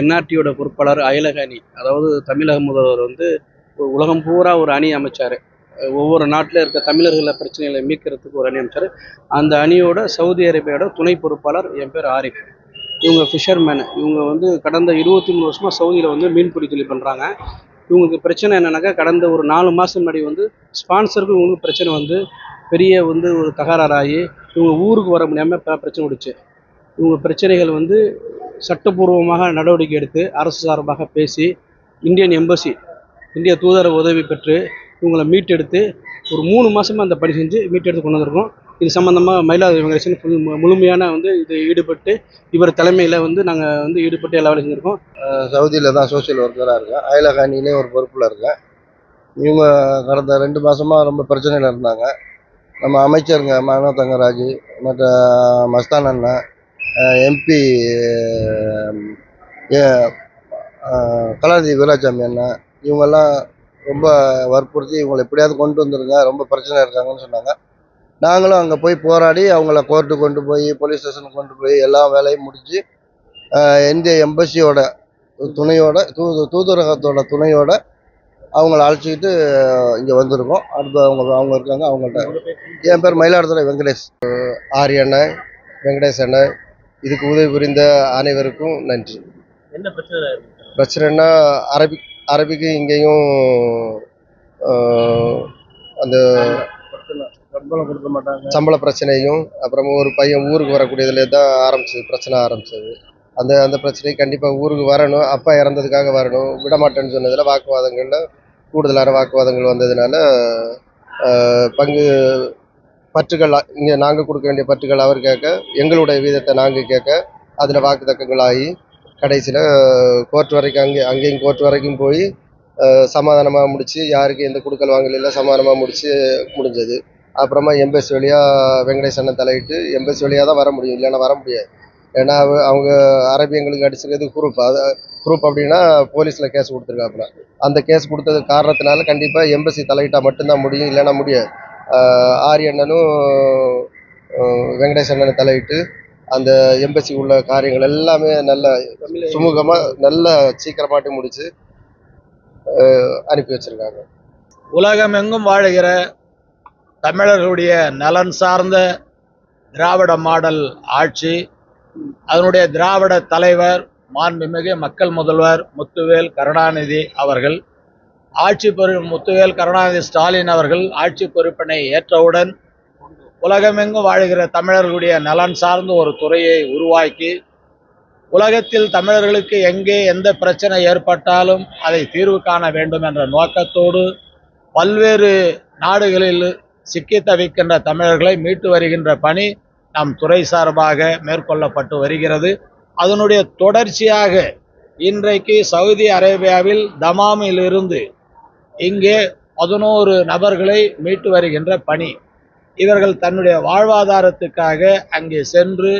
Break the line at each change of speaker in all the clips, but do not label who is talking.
என்ஆர்டியோட பொறுப்பாளர் அயலக அணி அதாவது தமிழக முதல்வர் வந்து உலகம் பூரா ஒரு அணி அமைச்சார். ஒவ்வொரு நாட்டில் இருக்க தமிழர்களை பிரச்சனைகளை மீட்கிறதுக்கு ஒரு அணி அமைச்சார். அந்த அணியோட சவுதி அரேபியாவோட துணை பொறுப்பாளர் என் பேர் ஆரிஃப். இவங்க ஃபிஷர்மேன் இவங்க வந்து கடந்த இருபத்தி மூணு வருஷமாக சவுதியில் வந்து மீன்பிடி தொழில் பண்ணுறாங்க இவங்களுக்கு பிரச்சனை என்னென்னாக்கா கடந்த ஒரு நாலு மாதம் முன்னாடி வந்து ஸ்பான்சருக்கும் இவங்களுக்கு பிரச்சனை வந்து பெரிய வந்து ஒரு தகராறாகி இவங்க ஊருக்கு வர முடியாமல் பிரச்சனை விடுச்சு இவங்க பிரச்சனைகள் வந்து சட்டப்பூர்வமாக நடவடிக்கை எடுத்து அரசு சார்பாக பேசி இந்தியன் எம்பசி இந்திய தூதரக உதவி பெற்று இவங்களை மீட்டெடுத்து ஒரு மூணு மாதமாக அந்த பணி செஞ்சு மீட்டெடுத்து கொண்டு வந்திருக்கோம். இது சம்மந்தமாக மயிலாடுதுறை வெங்கடேசன் ஃபுல் மு- முழுமையான வந்து இது ஈடுபட்டு இவர் தலைமையில் வந்து நாங்கள் வந்து ஈடுபட்டு எல்லா வேலையும் செஞ்சுருக்கோம்.
சவுதியில் தான் சோஷியல் ஒர்க்கராக இருக்கேன் அயலக அணியிலே ஒரு பொறுப்பில் இருக்கேன் இவங்க கடந்த ரெண்டு மாதமாக ரொம்ப பிரச்சனையில் இருந்தாங்க. நம்ம அமைச்சருங்க மனோ தங்கராஜ் மற்ற மஸ்தான் அண்ணன் எம்பி கலாநிதி வீராசாமி அண்ணன் இவங்கெல்லாம் ரொம்ப வற்புறுத்தி இவங்களை எப்படியாவது கொண்டு வந்துருங்க ரொம்ப பிரச்சனை இருக்காங்கன்னு சொன்னாங்க. நாங்களும் அங்கே போய் போராடி அவங்கள கோர்ட்டு கொண்டு போய் போலீஸ் ஸ்டேஷனுக்கு கொண்டு போய் எல்லா வேலையும் முடித்து இந்திய எம்பசியோட துணையோட தூது தூதரகத்தோட துணையோட அவங்கள அழைச்சிக்கிட்டு இங்கே வந்திருக்கோம். அடுத்து அவங்க அவங்க இருக்காங்க அவங்கள்ட்ட. என் பேர் மயிலாடுதுறை வெங்கடேஷ். ஆரிய அண்ணன் வெங்கடேஷ் அண்ணன் இதுக்கு உதவி புரிந்த அனைவருக்கும் நன்றி.
என்ன பிரச்சனை
பிரச்சனைனா அரபிக் அரபிக்கு இங்கேயும் அந்த
சம்பளம் கொடுக்க மாட்டாங்க.
சம்பள பிரச்சனையும் அப்புறமா ஒரு பையன் ஊருக்கு வரக்கூடியதுல தான் ஆரம்பிச்சது பிரச்சனை ஆரம்பிச்சது. அந்த அந்த பிரச்சனை கண்டிப்பாக ஊருக்கு வரணும் அப்பா இறந்ததுக்காக வரணும் விட மாட்டேன்னு சொன்னதில் வாக்குவாதங்களில் கூடுதலான வாக்குவாதங்கள் வந்ததுனால பங்கு பற்றுகள் இங்கே நாங்கள் கொடுக்க வேண்டிய பற்றுகள் அவர் கேட்க எங்களுடைய வீதத்தை நாங்கள் கேட்க அதில் வாக்குத்தக்கங்களாகி கடைசியில் கோர்ட் வரைக்கும் அங்கே அங்கேயும் கோர்ட் வரைக்கும் போய் சமாதானமாக முடித்து யாருக்கு எந்த கொடுக்கல் வாங்கல இல்லை சமாதானமாக முடித்து முடிஞ்சது. அப்புறமா எம்பசி வழியாக வெங்கடேஷ் அண்ணன் தலையிட்டு எம்பசி வழியாக தான் வர முடியும் இல்லைன்னா வர முடியாது. ஏன்னா அவங்க அரபியங்களுக்கு அடிச்சிருக்கிறது குரூப் அது குரூப் அப்படின்னா போலீஸில் கேஸ் கொடுத்துருக்காப்புல. அந்த கேஸ் கொடுத்தது காரணத்தினால கண்டிப்பாக எம்பசி தலையிட்டால் மட்டும்தான் முடியும் இல்லைன்னா முடியாது. ஆரியண்ணனும் ஆஹ் வெங்கடேஷ் அண்ணனும் தலையிட்டு அந்த எம்பசி உள்ள காரியங்கள் எல்லாமே நல்ல சுமூகமாக நல்ல சீக்கிரமாட்டி முடிச்சு அனுப்பி வச்சிருக்காங்க.
உலகம் எங்கும் வாழுகிற தமிழர்களுடைய நலன் சார்ந்த திராவிட மாடல் ஆட்சி அதனுடைய திராவிட தலைவர் மாண்புமிகு மக்கள் முதல்வர் முத்துவேல் கருணாநிதி அவர்கள். ஆட்சி பொறு முத்துவேல் கருணாநிதி ஸ்டாலின் அவர்கள் ஆட்சி பொறுப்பினை ஏற்றவுடன் உலகமெங்கும் வாழுகிற தமிழர்களுடைய நலன் சார்ந்த ஒரு துறையை உருவாக்கி உலகத்தில் தமிழர்களுக்கு எங்கே எந்த பிரச்சனை ஏற்பட்டாலும் அதை தீர்வு காண வேண்டும் என்ற நோக்கத்தோடு பல்வேறு நாடுகளில் சிக்கி தவிக்கின்ற தமிழர்களை மீட்டு வருகின்ற பணி நம் துறை சார்பாக மேற்கொள்ளப்பட்டு வருகிறது. அதனுடைய தொடர்ச்சியாக இன்றைக்கு சவுதி அரேபியாவில் தமாமில் இருந்து இங்கே பதினோரு நபர்களை மீட்டு வருகின்ற பணி. இவர்கள் தன்னுடைய வாழ்வாதாரத்துக்காக அங்கே சென்று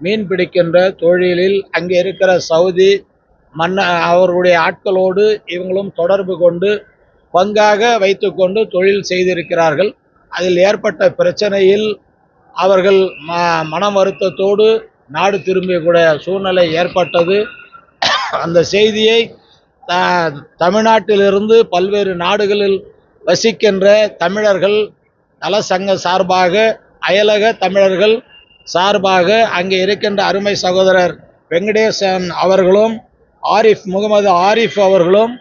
மீன் பிடிக்கின்ற தொழிலில் அங்கே இருக்கிற சவுதி மன்ன அவர்களுடைய ஆட்களோடு இவங்களும் தொடர்பு கொண்டு பங்காக வைத்துக்கொண்டு தொழில் செய்திருக்கிறார்கள். அதில் ஏற்பட்ட பிரச்சனையில் அவர்கள் ம மன வருத்தத்தோடு நாடு திரும்பக்கூடிய சூழ்நிலை ஏற்பட்டது. அந்த செய்தியை தமிழ்நாட்டிலிருந்து பல்வேறு நாடுகளில் வசிக்கின்ற தமிழர்கள் நலசங்க சார்பாக அயலக தமிழர்கள் சார்பாக அங்கே இருக்கின்ற அருமை சகோதரர் வெங்கடேசன் அவர்களும் ஆரிஃப் முகமது ஆரிஃப் அவர்களும்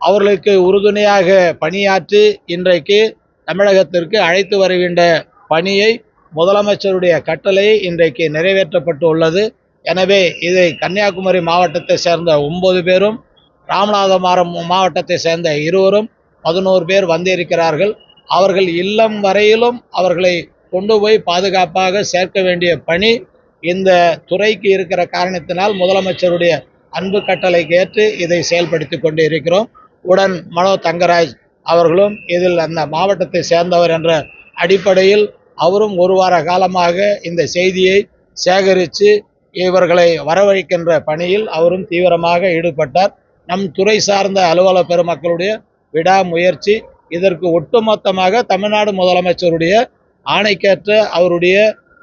அவர்களுக்கு உறுதுணையாக பணியாற்றி இன்றைக்கு தமிழகத்திற்கு அழைத்து வருகின்ற பணியை முதலமைச்சருடைய கட்டளை இன்றைக்கு நிறைவேற்றப்பட்டு உள்ளது எனவே இதை கன்னியாகுமரி மாவட்டத்தை சேர்ந்த ஒன்பது பேரும் ராமநாதபுரம் மாவட்டத்தை சேர்ந்த இருவரும் பதினோரு பேர் வந்திருக்கிறார்கள். அவர்கள் இல்லம் வரையிலும் அவர்களை கொண்டு போய் பாதுகாப்பாக சேர்க்க வேண்டிய பணி இந்த துறைக்கு இருக்கிற காரணத்தினால் முதலமைச்சருடைய அன்பு கட்டளைக்கு ஏற்று இதை செயல்படுத்தி கொண்டு இருக்கிறோம் உடன் மனோ தங்கராஜ் அவர்களும் இதில் அந்த மாவட்டத்தை சேர்ந்தவர் என்ற அடிப்படையில் அவரும் ஒரு வார காலமாக இந்த செய்தியை சேகரித்து இவர்களை வரவழைக்கின்ற பணியில் அவரும் தீவிரமாக ஈடுபட்டார். நம் துறை சார்ந்த அலுவலக பெருமக்களுடைய விடாமுயற்சி இதற்கு ஒட்டுமொத்தமாக தமிழ்நாடு முதலமைச்சருடைய ஆணைக்கேற்ற அவருடைய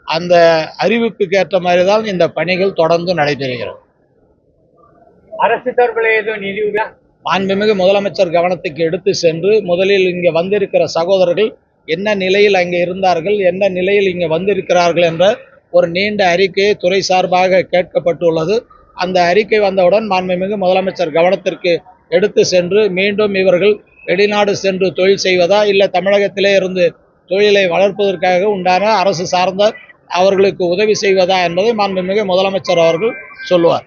அந்த அறிவிப்புக்கேற்ற மாதிரி தான் இந்த பணிகள் தொடர்ந்து நடைபெறுகிறது.
அரசு தரப்புல எதுவும் நிதி உதவி?
மாண்புமிகு முதலமைச்சர் கவனத்துக்கு எடுத்து சென்று முதலில் இங்கே வந்திருக்கிற சகோதரர்கள் என்ன நிலையில் அங்கே இருந்தார்கள் என்ன நிலையில் இங்கே வந்திருக்கிறார்கள் என்ற ஒரு நீண்ட அறிக்கையை துறை சார்பாக கேட்கப்பட்டுள்ளது. அந்த அறிக்கை வந்தவுடன் மாண்புமிகு முதலமைச்சர் கவனத்திற்கு எடுத்து சென்று மீண்டும் இவர்கள் வெளிநாடு சென்று தொழில் செய்வதா இல்லை தமிழகத்திலே இருந்து தொழிலை வளர்ப்பதற்காக உண்டான அரசு சார்ந்த அவர்களுக்கு உதவி செய்வதா என்பதை மாண்புமிகு முதலமைச்சர் அவர்கள் சொல்லுவார்.